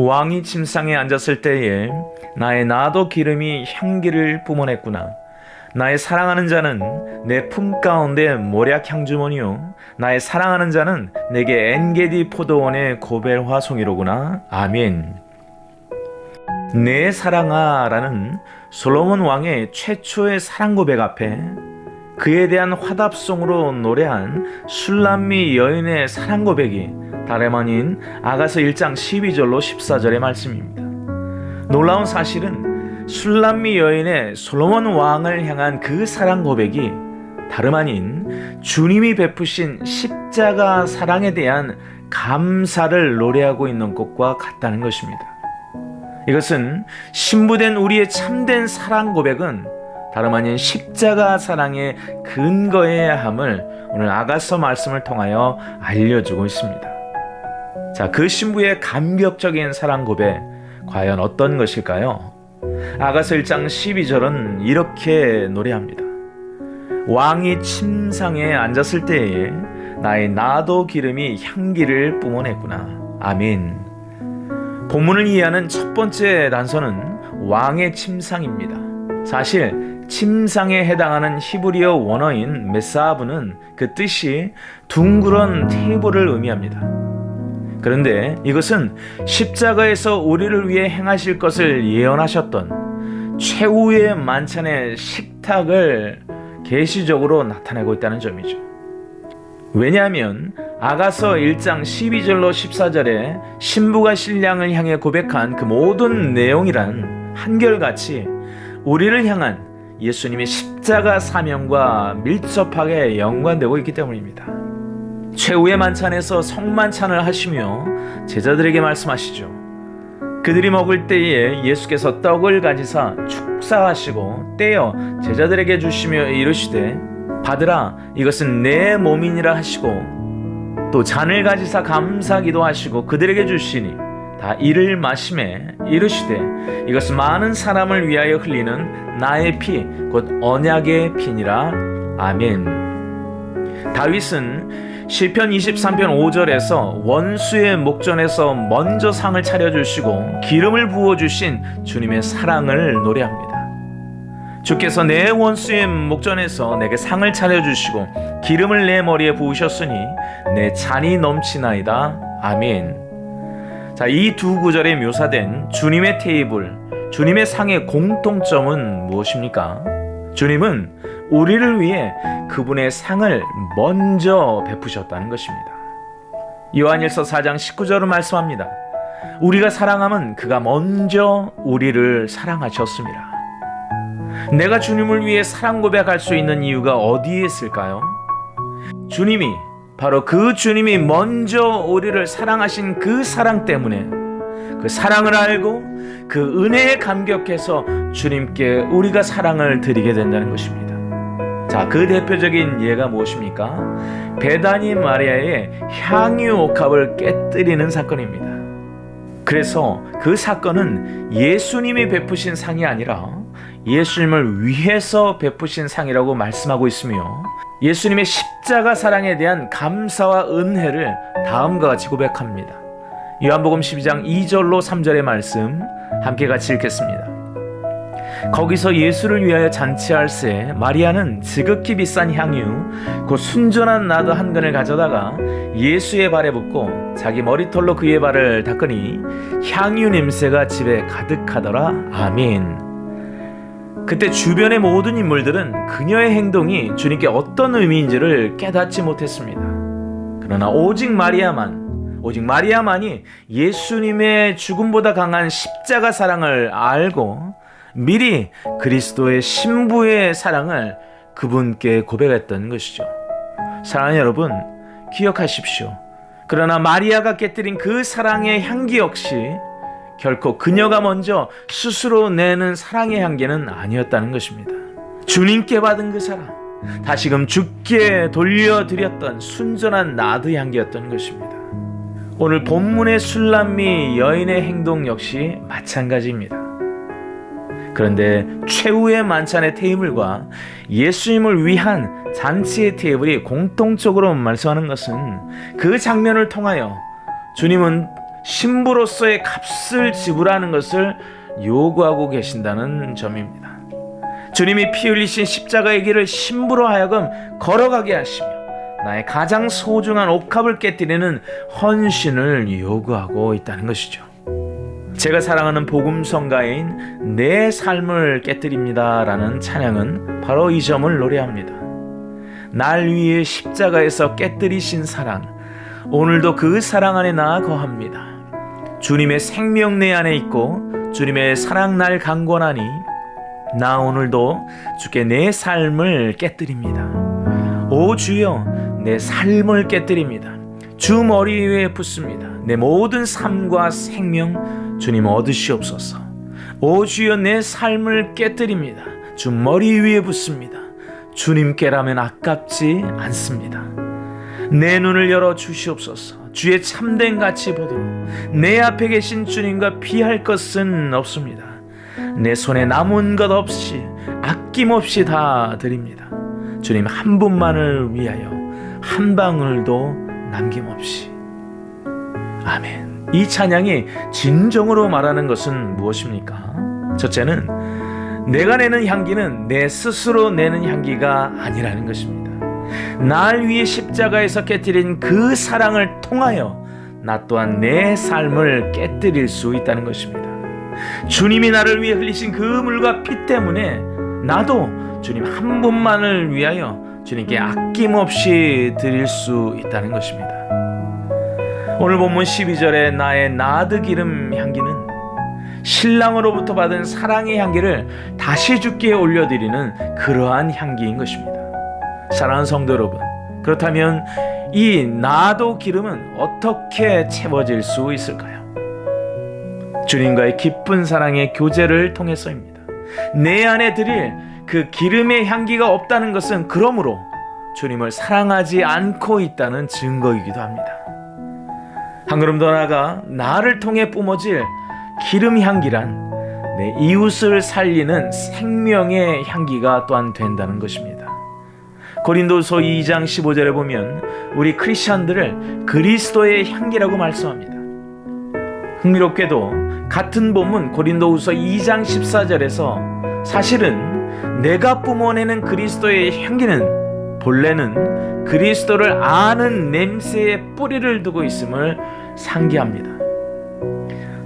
왕이 침상에 앉았을 때에 나의 나도 기름이 향기를 뿜어냈구나. 나의 사랑하는 자는 내 품 가운데 모략 향주머니요. 나의 사랑하는 자는 내게 엔게디 포도원의 고벨 화송이로구나. 아멘. 내 사랑아라는 솔로몬 왕의 최초의 사랑 고백 앞에 그에 대한 화답송으로 노래한 술람미 여인의 사랑 고백이 다름 아닌 아가서 1장 12절로 14절의 말씀입니다. 놀라운 사실은 술람미 여인의 솔로몬 왕을 향한 그 사랑 고백이 다름 아닌 주님이 베푸신 십자가 사랑에 대한 감사를 노래하고 있는 것과 같다는 것입니다. 이것은 신부된 우리의 참된 사랑 고백은 다름 아닌 십자가 사랑의 근거해야 함을 오늘 아가서 말씀을 통하여 알려주고 있습니다. 자, 그 신부의 감격적인 사랑 고백 과연 어떤 것일까요? 아가서 1장 12절은 이렇게 노래합니다. 왕이 침상에 앉았을 때에 나의 나도 기름이 향기를 뿜어냈구나. 아멘. 본문을 이해하는 첫 번째 단서는 왕의 침상입니다. 사실 침상에 해당하는 히브리어 원어인 메사브는 그 뜻이 둥그런 테이블을 의미합니다. 그런데 이것은 십자가에서 우리를 위해 행하실 것을 예언하셨던 최후의 만찬의 식탁을 계시적으로 나타내고 있다는 점이죠. 왜냐하면 아가서 1장 12절로 14절에 신부가 신랑을 향해 고백한 그 모든 내용이란 한결같이 우리를 향한 예수님의 십자가 사명과 밀접하게 연관되고 있기 때문입니다. 최후의 만찬에서 성만찬을 하시며 제자들에게 말씀하시죠. 그들이 먹을 때에 예수께서 떡을 가지사 축사하시고 떼어 제자들에게 주시며 이르시되 받으라 이것은 내 몸이니라 하시고 또 잔을 가지사 감사기도 하시고 그들에게 주시니 다 이를 마심에 이르시되 이것은 많은 사람을 위하여 흘리는 나의 피 곧 언약의 피니라 아멘 다윗은 시편 23편 5절에서 원수의 목전에서 먼저 상을 차려 주시고 기름을 부어 주신 주님의 사랑을 노래합니다. 주께서 내 원수의 목전에서 내게 상을 차려 주시고 기름을 내 머리에 부으셨으니 내 잔이 넘치나이다. 아멘. 자, 이 두 구절에 묘사된 주님의 테이블, 주님의 상의 공통점은 무엇입니까? 주님은 우리를 위해 그분의 상을 먼저 베푸셨다는 것입니다. 요한일서 4장 19절은 말씀합니다. 우리가 사랑함은 그가 먼저 우리를 사랑하셨습니다. 내가 주님을 위해 사랑 고백할 수 있는 이유가 어디에 있을까요? 주님이 바로 그 주님이 먼저 우리를 사랑하신 그 사랑 때문에 그 사랑을 알고 그 은혜에 감격해서 주님께 우리가 사랑을 드리게 된다는 것입니다. 자, 그 대표적인 예가 무엇입니까? 베다니 마리아의 향유 옥합을 깨뜨리는 사건입니다. 그래서 그 사건은 예수님이 베푸신 상이 아니라 예수님을 위해서 베푸신 상이라고 말씀하고 있으며 예수님의 십자가 사랑에 대한 감사와 은혜를 다음과 같이 고백합니다. 요한복음 12장 2절로 3절의 말씀 함께 같이 읽겠습니다. 거기서 예수를 위하여 잔치할 새 마리아는 지극히 비싼 향유 곧 순전한 나도 한 근을 가져다가 예수의 발에 붓고 자기 머리털로 그의 발을 닦으니 향유 냄새가 집에 가득하더라 아멘 그때 주변의 모든 인물들은 그녀의 행동이 주님께 어떤 의미인지를 깨닫지 못했습니다 그러나 오직 마리아만 오직 마리아만이 예수님의 죽음보다 강한 십자가 사랑을 알고 미리 그리스도의 신부의 사랑을 그분께 고백했던 것이죠. 사랑하는 여러분, 기억하십시오. 그러나 마리아가 깨뜨린 그 사랑의 향기 역시 결코 그녀가 먼저 스스로 내는 사랑의 향기는 아니었다는 것입니다. 주님께 받은 그 사랑, 다시금 주께 돌려드렸던 순전한 나드 향기였던 것입니다. 오늘 본문의 술람미 여인의 행동 역시 마찬가지입니다. 그런데 최후의 만찬의 테이블과 예수님을 위한 잔치의 테이블이 공통적으로 말씀하는 것은 그 장면을 통하여 주님은 신부로서의 값을 지불하는 것을 요구하고 계신다는 점입니다. 주님이 피 흘리신 십자가의 길을 신부로 하여금 걸어가게 하시며 나의 가장 소중한 옥합을 깨뜨리는 헌신을 요구하고 있다는 것이죠. 제가 사랑하는 복음성가인 내 삶을 깨뜨립니다라는 찬양은 바로 이 점을 노래합니다. 날 위해 십자가에서 깨뜨리신 사랑, 오늘도 그 사랑 안에 나 거합니다. 주님의 생명 내 안에 있고 주님의 사랑 날 강권하니 나 오늘도 주께 내 삶을 깨뜨립니다. 오 주여 내 삶을 깨뜨립니다. 주 머리 위에 붓습니다. 내 모든 삶과 생명 주님 얻으시옵소서. 오 주여 내 삶을 깨뜨립니다. 주 머리 위에 붓습니다. 주님께라면 아깝지 않습니다. 내 눈을 열어 주시옵소서. 주의 참된 가치 보도록 내 앞에 계신 주님과 비할 것은 없습니다. 내 손에 남은 것 없이 아낌없이 다 드립니다. 주님 한 분만을 위하여 한 방울도 남김없이. 아멘. 이 찬양이 진정으로 말하는 것은 무엇입니까? 첫째는 내가 내는 향기는 내 스스로 내는 향기가 아니라는 것입니다. 날 위해 십자가에서 깨뜨린 그 사랑을 통하여 나 또한 내 삶을 깨뜨릴 수 있다는 것입니다. 주님이 나를 위해 흘리신 그 물과 피 때문에 나도 주님 한 분만을 위하여 주님께 아낌없이 드릴 수 있다는 것입니다. 오늘 본문 12절에 나의 나드 기름 향기는 신랑으로부터 받은 사랑의 향기를 다시 주께 올려드리는 그러한 향기인 것입니다. 사랑하는 성도 여러분, 그렇다면 이 나도 기름은 어떻게 채워질 수 있을까요? 주님과의 깊은 사랑의 교제를 통해서입니다. 내 안에 드릴 그 기름의 향기가 없다는 것은 그러므로 주님을 사랑하지 않고 있다는 증거이기도 합니다. 한 걸음 더 나아가 나를 통해 뿜어질 기름 향기란 내 이웃을 살리는 생명의 향기가 또한 된다는 것입니다. 고린도서 2장 15절에 보면 우리 크리스천들을 그리스도의 향기라고 말씀합니다. 흥미롭게도 같은 본문 고린도후서 2장 14절에서 사실은 내가 뿜어내는 그리스도의 향기는 본래는 그리스도를 아는 냄새의 뿌리를 두고 있음을 상기합니다.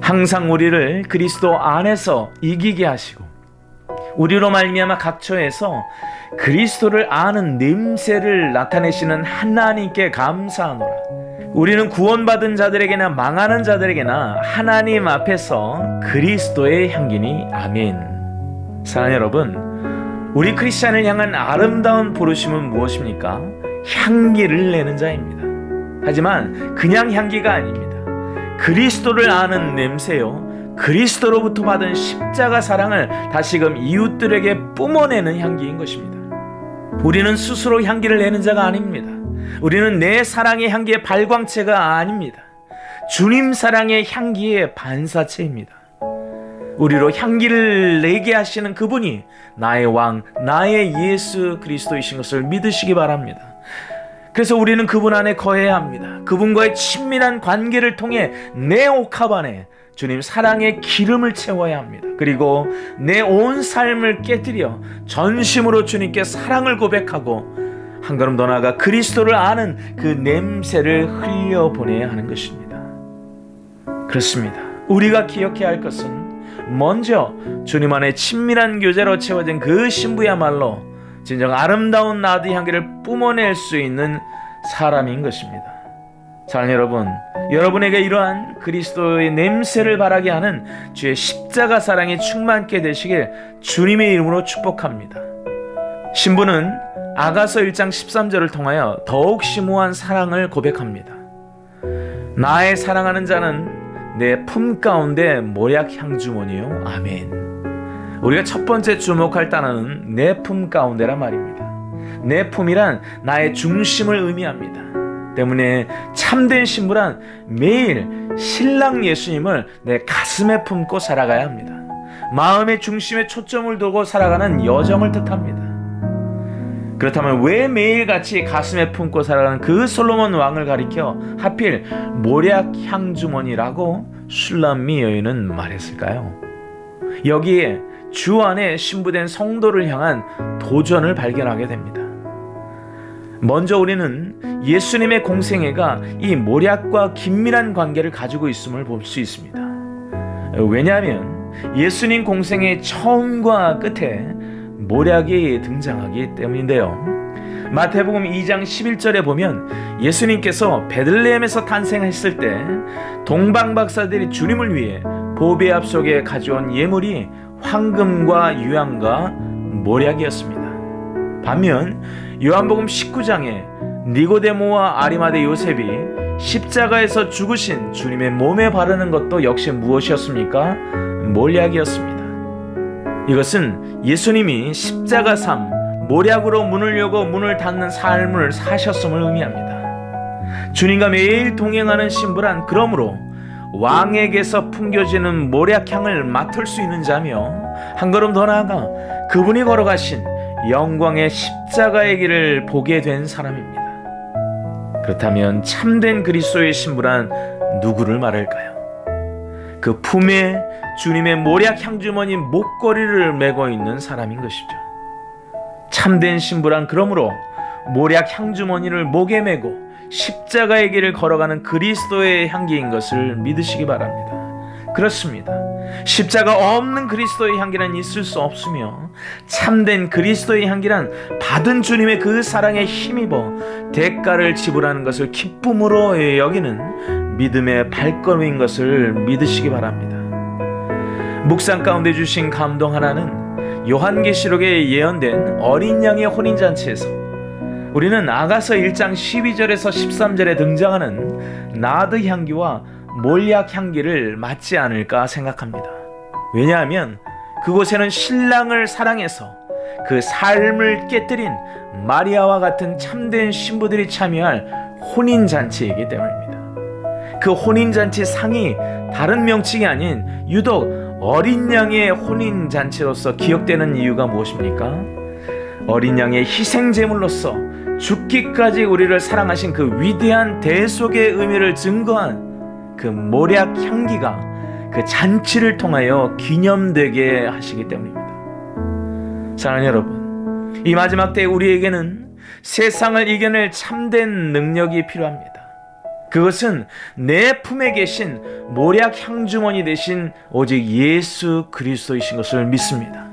항상 우리를 그리스도 안에서 이기게 하시고 우리로 말미암아 각처에서 그리스도를 아는 냄새를 나타내시는 하나님께 감사하노라. 우리는 구원받은 자들에게나 망하는 자들에게나 하나님 앞에서 그리스도의 향기니 아멘. 사랑 여러분, 우리 크리스찬을 향한 아름다운 부르심은 무엇입니까? 향기를 내는 자입니다. 하지만 그냥 향기가 아닙니다. 그리스도를 아는 냄새요. 그리스도로부터 받은 십자가 사랑을 다시금 이웃들에게 뿜어내는 향기인 것입니다. 우리는 스스로 향기를 내는 자가 아닙니다. 우리는 내 사랑의 향기의 발광체가 아닙니다. 주님 사랑의 향기의 반사체입니다. 우리로 향기를 내게 하시는 그분이 나의 왕, 나의 예수 그리스도이신 것을 믿으시기 바랍니다. 그래서 우리는 그분 안에 거해야 합니다. 그분과의 친밀한 관계를 통해 내 옥합 안에 주님 사랑의 기름을 채워야 합니다. 그리고 내 온 삶을 깨뜨려 전심으로 주님께 사랑을 고백하고 한 걸음 더 나아가 그리스도를 아는 그 냄새를 흘려보내야 하는 것입니다. 그렇습니다. 우리가 기억해야 할 것은 먼저 주님 안에 친밀한 교제로 채워진 그 신부야말로 진정 아름다운 나드 향기를 뿜어낼 수 있는 사람인 것입니다. 사랑 여러분, 여러분에게 이러한 그리스도의 냄새를 바라게 하는 주의 십자가 사랑이 충만케 되시길 주님의 이름으로 축복합니다. 신부는 아가서 1장 13절을 통하여 더욱 심오한 사랑을 고백합니다. 나의 사랑하는 자는 내 품 가운데 모략 향주머니요. 아멘. 우리가 첫 번째 주목할 단어는 내 품 가운데란 말입니다. 내 품이란 나의 중심을 의미합니다. 때문에 참된 신부란 매일 신랑 예수님을 내 가슴에 품고 살아가야 합니다. 마음의 중심에 초점을 두고 살아가는 여정을 뜻합니다. 그렇다면 왜 매일같이 가슴에 품고 살아가는 그 솔로몬 왕을 가리켜 하필 모략 향주머니라고 술람미 여인은 말했을까요? 여기에 주 안에 신부된 성도를 향한 도전을 발견하게 됩니다. 먼저 우리는 예수님의 공생애가 이 모략과 긴밀한 관계를 가지고 있음을 볼 수 있습니다. 왜냐하면 예수님 공생의 처음과 끝에 모략이 등장하기 때문인데요. 마태복음 2장 11절에 보면 예수님께서 베들레헴에서 탄생했을 때 동방 박사들이 주님을 위해 보배 앞 속에 가져온 예물이 황금과 유향과 모략이었습니다. 반면 요한복음 19장에 니고데모와 아리마대 요셉이 십자가에서 죽으신 주님의 몸에 바르는 것도 역시 무엇이었습니까? 몰약이었습니다. 이것은 예수님이 십자가 삶, 모략으로 문을 열고 문을 닫는 삶을 사셨음을 의미합니다. 주님과 매일 동행하는 신부란 그러므로 왕에게서 풍겨지는 모략향을 맡을 수 있는 자며 한 걸음 더 나아가 그분이 걸어가신 영광의 십자가의 길을 보게 된 사람입니다. 그렇다면 참된 그리스도의 신부란 누구를 말할까요? 그 품에 주님의 모략 향주머니 목걸이를 메고 있는 사람인 것이죠. 참된 신부란 그러므로 모략 향주머니를 목에 메고 십자가의 길을 걸어가는 그리스도의 향기인 것을 믿으시기 바랍니다. 그렇습니다. 십자가 없는 그리스도의 향기란 있을 수 없으며 참된 그리스도의 향기란 받은 주님의 그 사랑에 힘입어 대가를 지불하는 것을 기쁨으로 여기는 믿음의 발걸음인 것을 믿으시기 바랍니다. 묵상 가운데 주신 감동 하나는 요한계시록에 예언된 어린 양의 혼인잔치에서 우리는 아가서 1장 12절에서 13절에 등장하는 나드 향기와 몰약 향기를 맡지 않을까 생각합니다. 왜냐하면 그곳에는 신랑을 사랑해서 그 삶을 깨뜨린 마리아와 같은 참된 신부들이 참여할 혼인 잔치이기 때문입니다. 그 혼인 잔치 상이 다른 명칭이 아닌 유독 어린 양의 혼인 잔치로서 기억되는 이유가 무엇입니까? 어린 양의 희생 제물로서 죽기까지 우리를 사랑하신 그 위대한 대속의 의미를 증거한 그 모략 향기가 그 잔치를 통하여 기념되게 하시기 때문입니다. 사랑하는 여러분, 이 마지막 때 우리에게는 세상을 이겨낼 참된 능력이 필요합니다. 그것은 내 품에 계신 모략 향주머니 대신 오직 예수 그리스도이신 것을 믿습니다.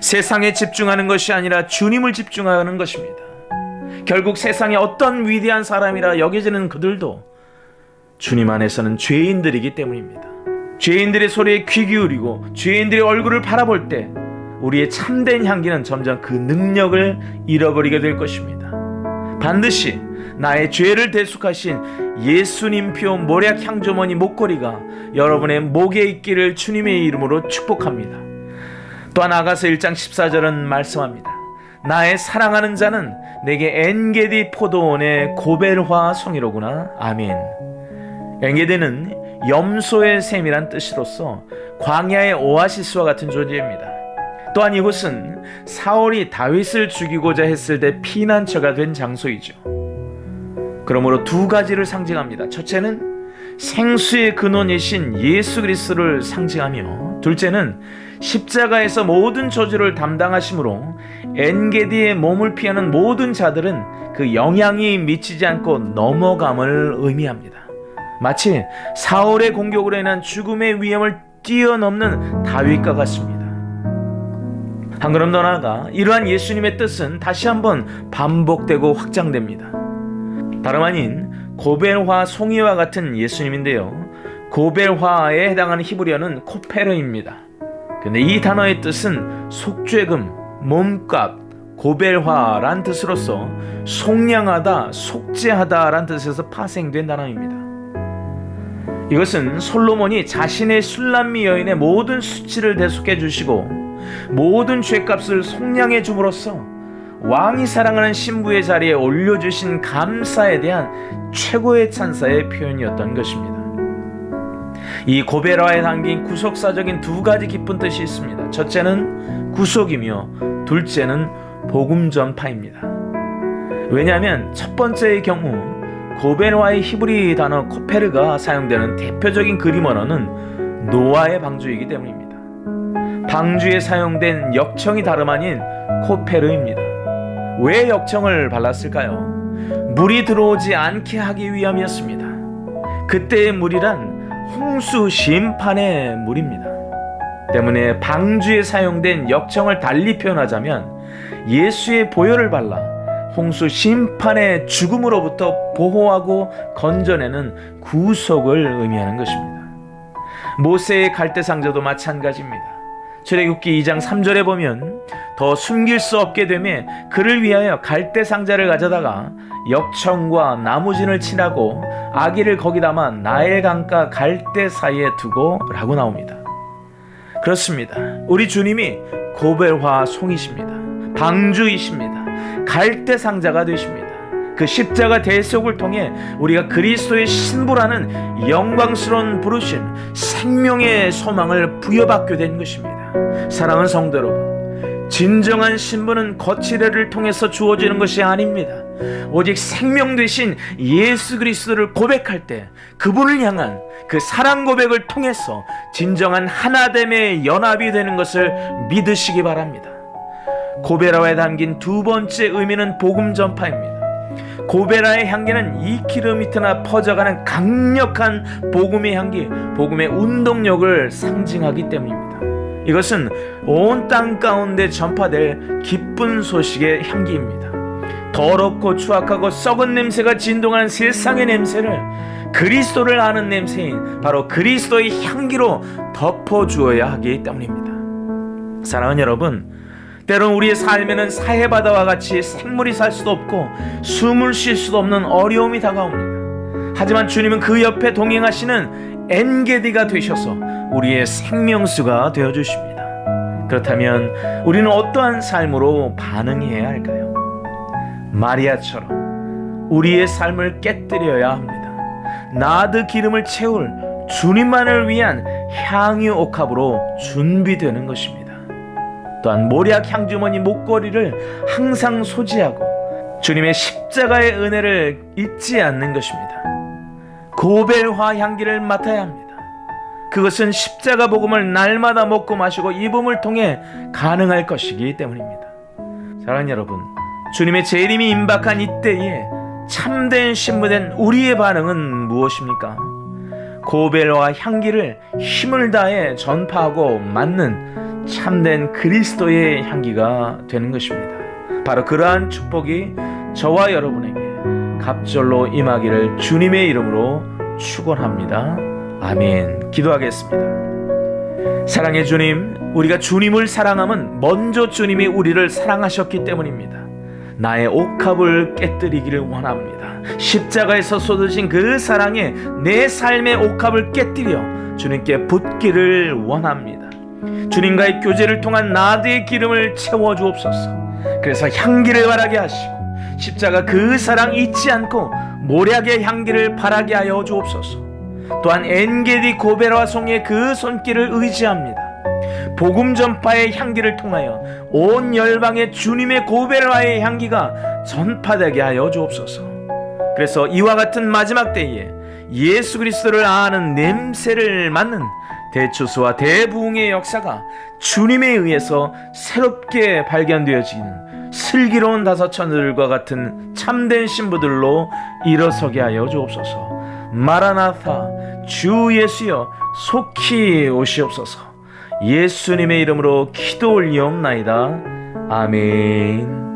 세상에 집중하는 것이 아니라 주님을 집중하는 것입니다. 결국 세상에 어떤 위대한 사람이라 여겨지는 그들도 주님 안에서는 죄인들이기 때문입니다. 죄인들의 소리에 귀 기울이고 죄인들의 얼굴을 바라볼 때 우리의 참된 향기는 점점 그 능력을 잃어버리게 될 것입니다. 반드시 나의 죄를 대속하신 예수님표 모략 향조머니 목걸이가 여러분의 목에 있기를 주님의 이름으로 축복합니다. 또한 아가서 1장 14절은 말씀합니다. 나의 사랑하는 자는 내게 엔게디 포도원의 고벨화 송이로구나. 아멘. 엔게디는 염소의 샘이란 뜻으로서 광야의 오아시스와 같은 존재입니다. 또한 이곳은 사울이 다윗을 죽이고자 했을 때 피난처가 된 장소이죠. 그러므로 두 가지를 상징합니다. 첫째는 생수의 근원이신 예수 그리스도를 상징하며 둘째는 십자가에서 모든 저주를 담당하심으로 엔게디의 몸을 피하는 모든 자들은 그 영향이 미치지 않고 넘어감을 의미합니다. 마치 사울의 공격으로 인한 죽음의 위험을 뛰어넘는 다윗과 같습니다. 한 걸음 더 나아가 이러한 예수님의 뜻은 다시 한번 반복되고 확장됩니다. 다름 아닌 고벨화 송이와 같은 예수님인데요. 고벨화에 해당하는 히브리어는 코페르입니다. 근데 이 단어의 뜻은 속죄금, 몸값, 고벨화란 뜻으로서 속량하다, 속죄하다란 뜻에서 파생된 단어입니다. 이것은 솔로몬이 자신의 술람미 여인의 모든 수치를 대속해 주시고 모든 죄값을 속량해 줌으로써 왕이 사랑하는 신부의 자리에 올려주신 감사에 대한 최고의 찬사의 표현이었던 것입니다. 이 고베라에 담긴 구속사적인 두 가지 깊은 뜻이 있습니다. 첫째는 구속이며 둘째는 복음 전파입니다. 왜냐하면 첫 번째의 경우 고벨와의 히브리 단어 코페르가 사용되는 대표적인 그림 언어는 노아의 방주이기 때문입니다. 방주에 사용된 역청이 다름 아닌 코페르입니다. 왜 역청을 발랐을까요? 물이 들어오지 않게 하기 위함이었습니다. 그때의 물이란 홍수 심판의 물입니다. 때문에 방주에 사용된 역청을 달리 표현하자면 예수의 보혈을 발라 홍수 심판의 죽음으로부터 보호하고 건져내는 구속을 의미하는 것입니다. 모세의 갈대상자도 마찬가지입니다. 출애굽기 2장 3절에 보면 더 숨길 수 없게 되매 그를 위하여 갈대상자를 가져다가 역청과 나무진을 칠하고 아기를 거기 담아 나일 강가 갈대 사이에 두고라고 나옵니다. 그렇습니다. 우리 주님이 고벨화 송이십니다. 방주이십니다. 갈대 상자가 되십니다. 그 십자가 대속을 통해 우리가 그리스도의 신부라는 영광스러운 부르심, 생명의 소망을 부여받게 된 것입니다. 사랑하는 성도 여러분, 진정한 신부는 거칠애를 통해서 주어지는 것이 아닙니다. 오직 생명 되신 예수 그리스도를 고백할 때 그분을 향한 그 사랑 고백을 통해서 진정한 하나됨의 연합이 되는 것을 믿으시기 바랍니다. 고베라에 담긴 두 번째 의미는 복음 전파입니다. 고베라의 향기는 2km나 퍼져가는 강력한 복음의 향기, 복음의 운동력을 상징하기 때문입니다. 이것은 온 땅 가운데 전파될 기쁜 소식의 향기입니다. 더럽고 추악하고 썩은 냄새가 진동하는 세상의 냄새를 그리스도를 아는 냄새인 바로 그리스도의 향기로 덮어 주어야 하기 때문입니다. 사랑하는 여러분, 때론 우리의 삶에는 사해바다와 같이 생물이 살 수도 없고 숨을 쉴 수도 없는 어려움이 다가옵니다. 하지만 주님은 그 옆에 동행하시는 엔게디가 되셔서 우리의 생명수가 되어 주십니다. 그렇다면 우리는 어떠한 삶으로 반응해야 할까요? 마리아처럼 우리의 삶을 깨뜨려야 합니다. 나드 기름을 채울 주님만을 위한 향유 옥합으로 준비되는 것입니다. 또한 모략 향주머니 목걸이를 항상 소지하고 주님의 십자가의 은혜를 잊지 않는 것입니다. 고벨화 향기를 맡아야 합니다. 그것은 십자가 복음을 날마다 먹고 마시고 입음을 통해 가능할 것이기 때문입니다. 사랑하는 여러분, 주님의 재림이 임박한 이때에 참된 신부된 우리의 반응은 무엇입니까? 고벨과 향기를 힘을 다해 전파하고 맞는 참된 그리스도의 향기가 되는 것입니다. 바로 그러한 축복이 저와 여러분에게 갑절로 임하기를 주님의 이름으로 축원합니다. 아멘. 기도하겠습니다. 사랑의 주님, 우리가 주님을 사랑함은 먼저 주님이 우리를 사랑하셨기 때문입니다. 나의 옥합을 깨뜨리기를 원합니다. 십자가에서 쏟으신 그 사랑에 내 삶의 옥합을 깨뜨려 주님께 붙기를 원합니다. 주님과의 교제를 통한 나드의 기름을 채워 주옵소서. 그래서 향기를 바라게 하시고 십자가 그 사랑 잊지 않고 모략의 향기를 바라게 하여 주옵소서. 또한 엔게디 고베라 송의 그 손길을 의지합니다. 복음 전파의 향기를 통하여 온 열방의 주님의 고베라의 향기가 전파되게 하여 주옵소서. 그래서 이와 같은 마지막 때에 예수 그리스도를 아는 냄새를 맡는 대추수와 대부흥의 역사가 주님에 의해서 새롭게 발견되어지는 슬기로운 다섯 천들과 같은 참된 신부들로 일어서게 하여 주옵소서. 마라나타 주 예수여 속히 오시옵소서. 예수님의 이름으로 기도 올리옵나이다. 아멘.